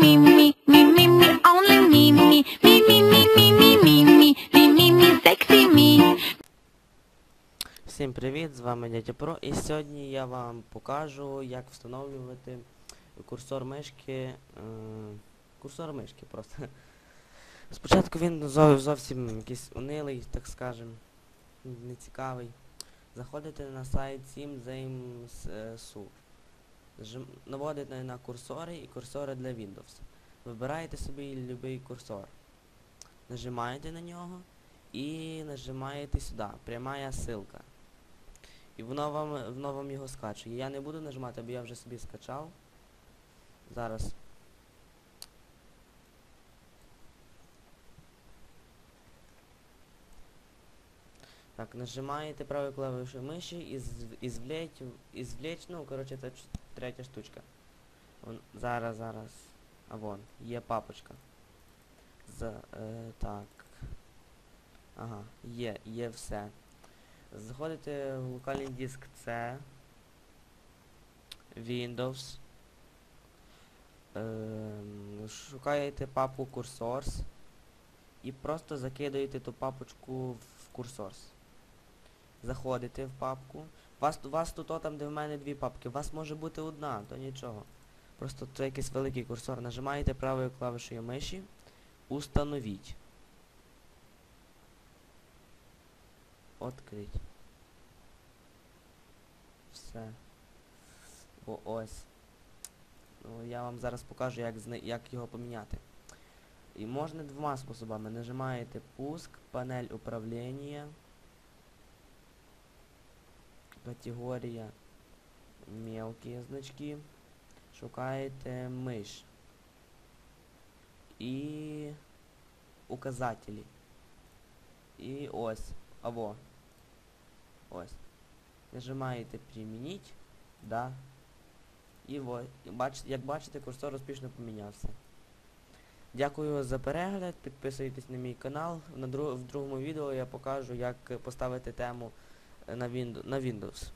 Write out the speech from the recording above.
me, me, me, me, me, only me, me, me, me, me, me, me, me, me, me, me, me, sexy me. Всім привіт, з вами дядя Про і сьогодні я вам покажу, як встановлювати курсор мишки. Е, курсор мишки просто. Спочатку він зовсім якийсь унилий, так скажем, нецікавий. Заходите на сайт SimZames.su. Жм- Наводите на курсори і курсори для Windows. Вибираєте собі будь-який курсор. Нажимаєте на нього і нажимаєте сюди. Прямая ссылка. І воно вам, воно вам його скачує. Я не буду нажимати, бо я вже собі скачав. Зараз. Так, нажимаєте правою клавішою миші і, з, і звлечь, і звлечь, ну, коротше, це третя штучка. Вон, зараз, зараз. А вон, є папочка. За, е, так. Ага, є, є все. Заходите в локальний диск C, Windows, ем, шукаєте папку Cursors і просто закидаєте ту папочку в Cursors. Заходите в папку. Вас, вас тут, о, там, де в мене дві папки, у вас може бути одна, то нічого. Просто це якийсь великий курсор. Нажимаєте правою клавішею миші, установіть. Открить. Все. О, ось. Ну, я вам зараз покажу, як, як його поміняти. І можна двома способами. Нажимаєте пуск, панель управління, категорія мелкі значки. Шукаєте миш. І указателі. І ось. Або. Ось. Нажимаєте примініть. Да. І бач, як бачите, курсор успішно помінявся. Дякую за перегляд, підписуйтесь на мій канал. В другому відео я покажу, як поставити тему na, Windows, na Windows.